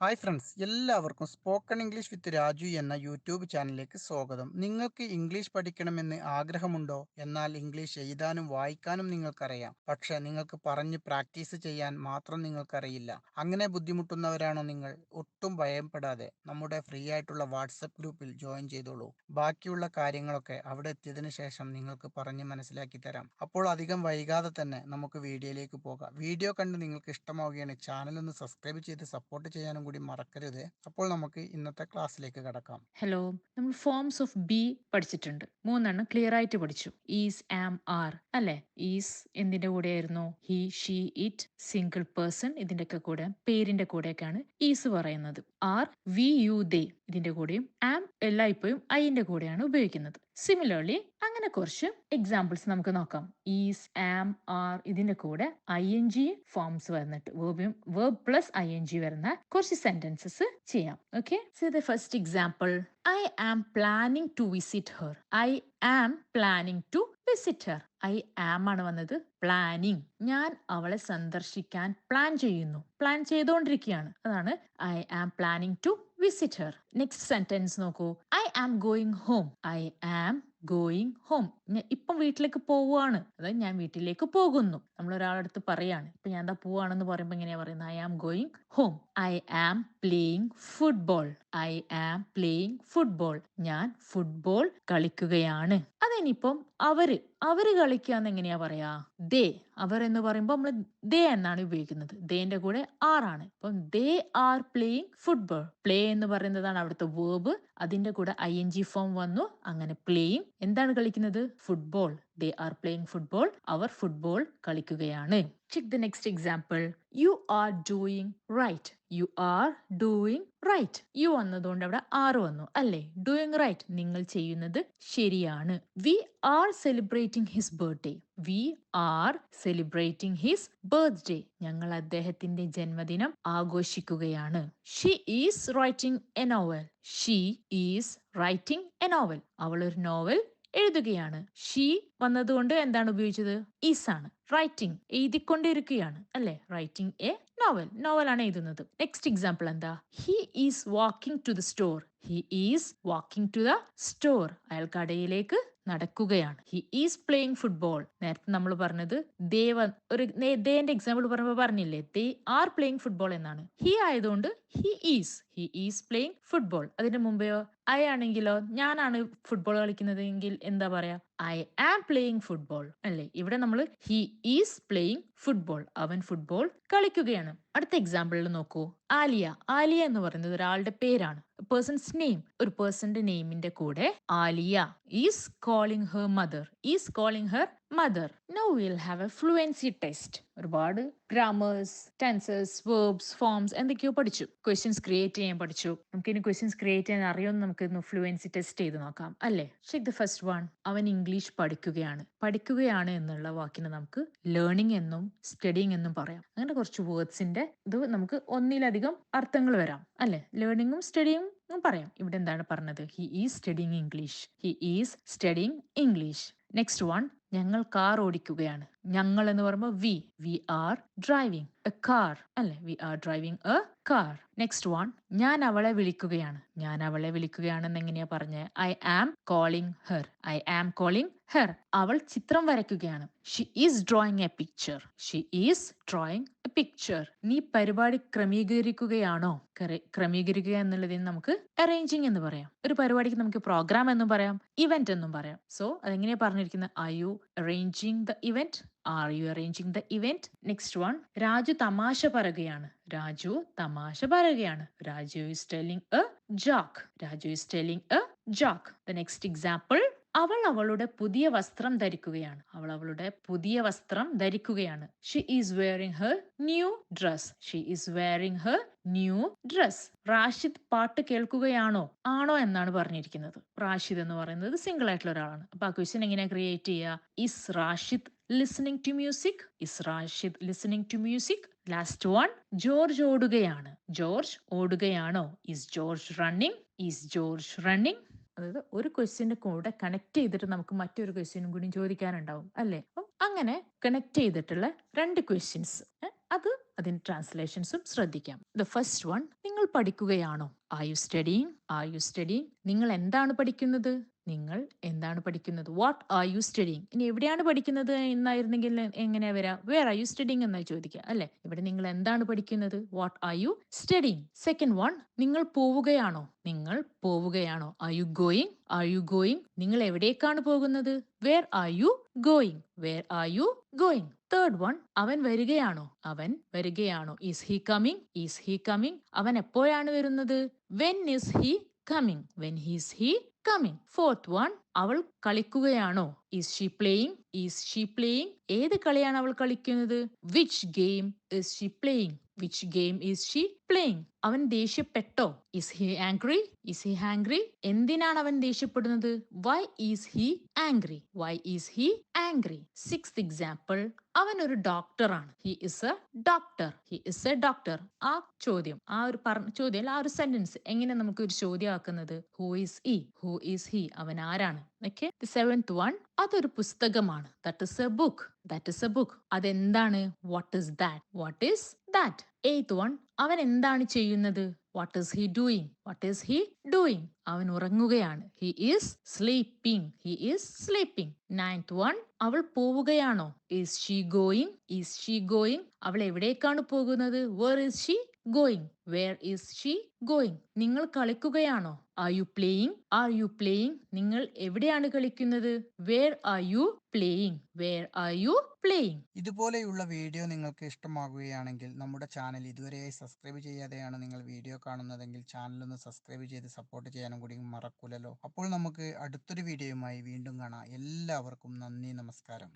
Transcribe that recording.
Hi friends എല്ലാവർക്കും spoken English with Raju എന്ന YouTube ചാനലിലേക്ക് സ്വാഗതം. നിങ്ങൾക്ക് ഇംഗ്ലീഷ് പഠിക്കണമെന്ന് ആഗ്രഹമുണ്ടോ? എന്നാൽ ഇംഗ്ലീഷ് എഴുതാനും വായിക്കാനും നിങ്ങൾക്കറിയാം. പക്ഷെ നിങ്ങൾക്ക് പറഞ്ഞ് പ്രാക്ടീസ് ചെയ്യാൻ മാത്രം നിങ്ങൾക്കറിയില്ല. അങ്ങനെ ബുദ്ധിമുട്ടുന്നവരാണോ നിങ്ങൾ? ഒട്ടും ഭയപ്പെടാതെ നമ്മുടെ ഫ്രീ ആയിട്ടുള്ള വാട്സപ്പ് ഗ്രൂപ്പിൽ ജോയിൻ ചെയ്തോളൂ. ബാക്കിയുള്ള കാര്യങ്ങളൊക്കെ അവിടെ എത്തിയതിനു ശേഷം നിങ്ങൾക്ക് പറഞ്ഞ് മനസ്സിലാക്കി തരാം. അപ്പോൾ അധികം വൈകാതെ തന്നെ നമുക്ക് വീഡിയോയിലേക്ക് പോകാം. വീഡിയോ കണ്ട് നിങ്ങൾക്ക് ഇഷ്ടമാവുകയാണ് ചാനൽ ഒന്ന് സബ്സ്ക്രൈബ് ചെയ്ത് സപ്പോർട്ട് ചെയ്യാനും കൂടി മറക്കരുത്. അപ്പോൾ നമുക്ക് ഇന്നത്തെ ക്ലാസ്സിലേക്ക് കടക്കാം. ഹലോ നമ്മൾ ഫോംസ് ഓഫ് ബി പഠിച്ചിട്ടുണ്ട്. മൂന്നെണ്ണം ക്ലിയർ ആയിട്ട് പഠിച്ചു. ഈസ് ആം ആർ അല്ലെ? ഈസ് എന്തിന്റെ കൂടെ ആയിരുന്നു he she it single person ഇതിന്റെയൊക്കെ കൂടെ പേരിന്റെ കൂടെയൊക്കെയാണ് ഈസ് പറയുന്നത്. ആർ വി യു ദേ ഇതിന്റെ കൂടെയും ആം എല്ലായ്പ്പോഴും ഐന്റെ കൂടെയാണ് ഉപയോഗിക്കുന്നത്. സിമിലർലി അങ്ങനെ കുറച്ച് എക്സാമ്പിൾസ് നമുക്ക് നോക്കാം. ഈസ് ആം ആർ ഇതിന്റെ കൂടെ ഐ എൻ ജി ഫോംസ് വന്നിട്ട് വേർബിയും verb plus I N G വരുന്ന കുറച്ച് സെന്റൻസസ് ചെയ്യാം. Okay first example I am planning to visit her I am planning to visit her I am ആണ് വന്നത് പ്ലാനിങ് ഞാൻ അവളെ സന്ദർശിക്കാൻ പ്ലാൻ ചെയ്യുന്നു. പ്ലാൻ ചെയ്തുകൊണ്ടിരിക്കുകയാണ് അതാണ് I am planning to visit her next sentence നോക്കൂ. I am going home I am going home ഇപ്പം വീട്ടിലേക്ക് പോവുകയാണ്. അതായത് ഞാൻ വീട്ടിലേക്ക് പോകുന്നു. നമ്മൾ ഒരാളടുത്ത് പറയാണ്. ഇപ്പൊ ഞാൻ എന്താ പോവാണെന്ന് പറയുമ്പോൾ എങ്ങനെയാ പറയുന്നത്? I am going home I am playing football I am playing football ഞാൻ ഫുട്ബോൾ കളിക്കുകയാണ്. അതിനിപ്പം അവർ അവർ കളിക്കാന്ന് എങ്ങനെയാ പറയാ? ദേ അവർ എന്ന് പറയുമ്പോൾ നമ്മൾ ദേ എന്നാണ് ഉപയോഗിക്കുന്നത്. ദേന്റെ കൂടെ ആർ ആണ്. അപ്പം they are playing football. Play എന്ന് പറയുന്നതാണ് അവിടുത്തെ വേർബ്. അതിന്റെ കൂടെ ഐ എൻ ജി ഫോം വന്നു. അങ്ങനെ പ്ലേയിങ്. എന്താണ് കളിക്കുന്നത്? Football. They are playing football our football കളിക്കുകയാണ്. Check the next example you are doing right you are doing right you വന്നതുകൊണ്ട് അവിടെ ആറ് വന്നു അല്ലേ? ഡൂയിങ് റൈറ്റ് നിങ്ങൾ ചെയ്യുന്നത് ശരിയാണ്. We are celebrating his birthday we are celebrating his birthday ഞങ്ങൾ അദ്ദേഹത്തിന്റെ ജന്മദിനം ആഘോഷിക്കുകയാണ്. She is writing a novel she is writing a novel അവൾ ഒരു നോവൽ എഴുതുകയാണ്. ഷീ വന്നതുകൊണ്ട് എന്താണ് ഉപയോഗിച്ചത്? ഈസ് ആണ്. റൈറ്റിംഗ് എഴുതിക്കൊണ്ടിരിക്കുകയാണ് അല്ലെ? റൈറ്റിംഗ് എ നോവൽ നോവലാണ് എഴുതുന്നത്. നെക്സ്റ്റ് എക്സാമ്പിൾ എന്താ? He is walking to the store he is walking to the store അയാൾ കടയിലേക്ക് നടക്കുകയാണ്. ഹി ഈസ് പ്ലേയിങ് ഫുട്ബോൾ നേരത്തെ നമ്മൾ പറഞ്ഞത് ദേവ ഒരു ദേന്റെ എക്സാമ്പിൾ പറയുമ്പോൾ പറഞ്ഞില്ലേ? ദേ ആർ പ്ലേയിങ് ഫുട്ബോൾ എന്നാണ്. ഹി ആയതുകൊണ്ട് he is he is playing football അതിന്റെ മുമ്പെയോ? ഐ ആണെങ്കിലോ ഞാനാണ് ഫുട്ബോൾ കളിക്കുന്നത് എങ്കിൽ എന്താ പറയാ? ഐ ആം പ്ലേയിങ് ഫുട്ബോൾ അല്ലേ? ഇവിടെ നമ്മൾ ഹി ഈസ് പ്ലേയിങ് ഫുട്ബോൾ അവൻ ഫുട്ബോൾ കളിക്കുകയാണ്. അടുത്ത എക്സാമ്പിളിൽ നോക്കൂ. ആലിയ. ആലിയ എന്ന് പറയുന്നത് ഒരാളുടെ പേരാണ്. പേഴ്സൺസ് നെയിം ഒരു പേഴ്സന്റെ നെയിമിന്റെ കൂടെ Alia is calling her mother is calling her mother now will have a fluency test ഒരുപാട് ഗ്രാമേഴ്സ് ടെൻസസ് വേർബ്സ് ഫോംസ് എന്തൊക്കെയോ പഠിച്ചു. ക്വസ്റ്റ്യൻസ് ക്രിയേറ്റ് ചെയ്യാൻ പഠിച്ചു. നമുക്ക് ഇനി ക്വസ്റ്റ്യൻസ് ക്രിയേറ്റ് ചെയ്യാൻ അറിയുമെന്ന് നമുക്ക് ഫ്ലുവൻസി ടെസ്റ്റ് ചെയ്ത് നോക്കാം. അല്ലേ? ചെക്ക് ദ ഫസ്റ്റ് വൺ അവൻ ഇംഗ്ലീഷ് പഠിക്കുകയാണ്. പഠിക്കുകയാണ് എന്നുള്ള വാക്കിന് നമുക്ക് ലേണിംഗ് എന്നും സ്റ്റഡിങ് എന്നും പറയാം. അങ്ങനെ കുറച്ച് വേർഡ്സിന്റെ ഇത് നമുക്ക് ഒന്നിലധികം അർത്ഥങ്ങൾ വരാം. അല്ലെ? ലേണിംഗും സ്റ്റഡിയും പറയാം. ഇവിടെ എന്താണ് പറഞ്ഞത്? He is studying English he is studying English next one ഞങ്ങൾ കാർ ഓടിക്കുകയാണ്. ഞങ്ങൾ എന്ന് പറയുമ്പോൾ we we are driving a car അല്ലെ? We are driving a car next one ഞാൻ അവളെ വിളിക്കുകയാണ്. ഞാൻ അവളെ വിളിക്കുകയാണെന്ന് എങ്ങനെയാ പറഞ്ഞ? I am calling her I am calling her അവൾ ചിത്രം വരയ്ക്കുകയാണ്. She is drawing a picture she is drawing a picture നീ പരിപാടി ക്രമീകരിക്കുകയാണോ? ക്രമീകരിക്കുക എന്നുള്ളതിന് നമുക്ക് അറേഞ്ചിങ് എന്ന് പറയാം. ഒരു പരിപാടിക്ക് നമുക്ക് പ്രോഗ്രാം എന്നും പറയാം ഇവന്റ് എന്നും പറയാം. സോ അതെങ്ങനെയാ പറഞ്ഞിരിക്കുന്നത് I you arranging the event are you arranging the event next one Raju തമാശ പറയുകയാണ് രാജു തമാശ പറയുകയാണ് Raju is telling a joke Raju is telling a joke the next example അവൾ അവളുടെ പുതിയ വസ്ത്രം ധരിക്കുകയാണ്. അവൾ അവളുടെ പുതിയ വസ്ത്രം ധരിക്കുകയാണ്. She is wearing her new dress she is wearing her new dress Rashid പാട്ട് കേൾക്കുകയാണോ? ആണോ എന്നാണ് പറഞ്ഞിരിക്കുന്നത്. റാഷിദ് എന്ന് പറയുന്നത് സിംഗിൾ ആയിട്ടുള്ള ഒരാളാണ്. അപ്പൊ ആ ക്വസ്റ്റ്യൻ എങ്ങനെ ക്രിയേറ്റ് ചെയ്യുക? Is Rashid listening to music is Rashid listening to music last one George ഓടുകയാണ്. George ഓടുകയാണോ? Is George running is George running അതായത് ഒരു ക്വസ്റ്റ്യന്റെ കൂടെ കണക്ട് ചെയ്തിട്ട് നമുക്ക് മറ്റൊരു ക്വസ്റ്റ്യനും കൂടി ചോദിക്കാനുണ്ടാവും അല്ലേ? അപ്പം അങ്ങനെ കണക്ട് ചെയ്തിട്ടുള്ള രണ്ട് ക്വസ്റ്റ്യൻസ് അത് അതിന്റെ ട്രാൻസ്ലേഷൻസും ശ്രദ്ധിക്കാം. The first one പഠിക്കുകയാണോ? Are you studying are you studying നിങ്ങൾ എന്താണ് പഠിക്കുന്നത്? നിങ്ങൾ എന്താണ് പഠിക്കുന്നത്? വാട്ട് ആർ യു സ്റ്റഡിങ് ഇനി എവിടെയാണ് പഠിക്കുന്നത് എന്നായിരുന്നെങ്കിൽ എങ്ങനെയാ വരാം? വേർ ആർ യു സ്റ്റഡിങ് എന്നായി ചോദിക്കുക അല്ലെ? ഇവിടെ നിങ്ങൾ എന്താണ് പഠിക്കുന്നത്? What are you studying second one നിങ്ങൾ പോവുകയാണോ? നിങ്ങൾ പോവുകയാണോ? Are you going are you going നിങ്ങൾ എവിടേക്കാണ് പോകുന്നത്? Where are you going where are you going third one അവൻ വരികയാണോ? അവൻ വരികയാണോ? Is he coming is he coming അവൻ എപ്പോഴാണ് വരുന്നത്? When is he coming when he's he coming fourth one അവൾ കളിക്കുകയാണോ? Is she playing is she playing ഏത് കളിയാണ് അവൾ കളിക്കുന്നത്? Which game is she playing which game is she playing അവൻ ദേഷ്യപ്പെട്ടോ? Is he angry is he angry എന്തിനാണ് അവൻ ദേഷ്യപ്പെടുന്നത്? Why is he angry why is he angry six example അവൻ ഒരു ഡോക്ടറാണ് he is a doctor he is a doctor ആ ചോദ്യം ആ ഒരു പറഞ്ഞ ചോദ്യം ആ ഒരു സെന്റൻസ് എങ്ങനെ നമുക്ക് ഒരു ചോദ്യം ആക്കുന്നത് who is he who is he അവൻ ആരാണ്? ഓക്കെ ദി സെവൻത് വൺ അതൊരു പുസ്തകമാണ്. That is a book that is a book അതെന്താണ്? What is that what is that eighth one അവൻ എന്താണ് ചെയ്യുന്നത്? What is he doing what is he doing അവൻ ഉറങ്ങുകയാണ്. He is sleeping he is sleeping ninth one അവൾ പോവുകയാണോ? Is she going is she going അവൾ എവിടേക്കാണ് പോകുന്നത്? Where is she going where is she going നിങ്ങൾ കളിക്കുകയാണോ? Are you playing are you playing നിങ്ങൾ എവിടെയാണ് കളിക്കുന്നത്? Where are you playing where are you playing ഇതുപോലെയുള്ള വീഡിയോ നിങ്ങൾക്ക് ഇഷ്ടമാകുകയാണെങ്കിൽ നമ്മുടെ ചാനൽ ഇതുവരെയായി സബ്സ്ക്രൈബ് ചെയ്യാതെയാണ് നിങ്ങൾ വീഡിയോ കാണുന്നതെങ്കിൽ ചാനൽ ഒന്ന് സബ്സ്ക്രൈബ് ചെയ്ത് സപ്പോർട്ട് ചെയ്യാനും കൂടി മറക്കൂലല്ലോ. അപ്പോൾ നമുക്ക് അടുത്തൊരു വീഡിയോയുമായി വീണ്ടും കാണാം. എല്ലാവർക്കും നന്ദി നമസ്കാരം.